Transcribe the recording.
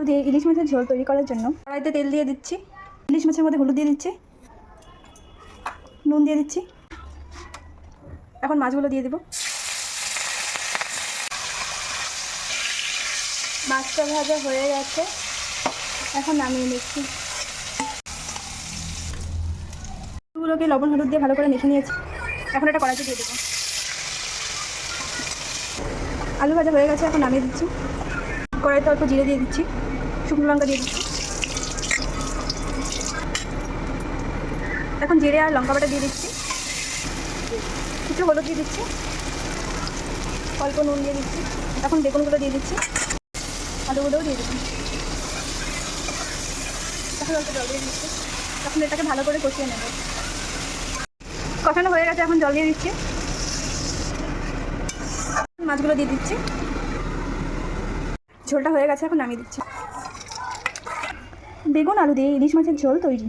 আলু দিয়ে ইলিশ মাছের ঝোল তৈরি করার জন্য কড়াইতে তেল দিয়ে দিচ্ছি। ইলিশ মাছের মধ্যে হলুদ দিয়ে দিচ্ছি। নুন দিয়ে দিচ্ছি। এখন মাছগুলো দিয়ে দেবো। মাছটা ভাজা হয়ে গেছে। এখন নামিয়ে নিচ্ছি। আলুগুলোকে লবণ, হলুদ দিয়ে ভালো করে মেখে নিয়েছি। এখন এটা কড়াইতে দিয়ে দেবো। আলু ভাজা হয়ে গেছে, এখন নামিয়ে দিচ্ছি। কড়াইতে অল্প জিরে দিয়ে দিচ্ছি। শুকনো লঙ্কা দিয়ে দিচ্ছি। এখন জিরে আর লঙ্কা বাটা দিয়ে দিচ্ছি। কিছু হলুদ দিয়ে দিচ্ছি। অল্প নুন দিয়ে দিচ্ছি। এখন বেগুনগুলো দিয়ে দিচ্ছি। আলুগুলোও দিয়ে দিচ্ছি। এখন অল্প জল দিয়ে দিচ্ছি। এখন এটাকে ভালো করে কষিয়ে নেব। কষানো হয়ে গেছে, এখন জল দিয়ে দিচ্ছি। মাছগুলো দিয়ে দিচ্ছি। ঝোলটা হয়ে গেছে, এখন নামিয়ে দিচ্ছি। বেগুন আলু দিয়ে ইলিশ মাছের ঝোল তৈরি।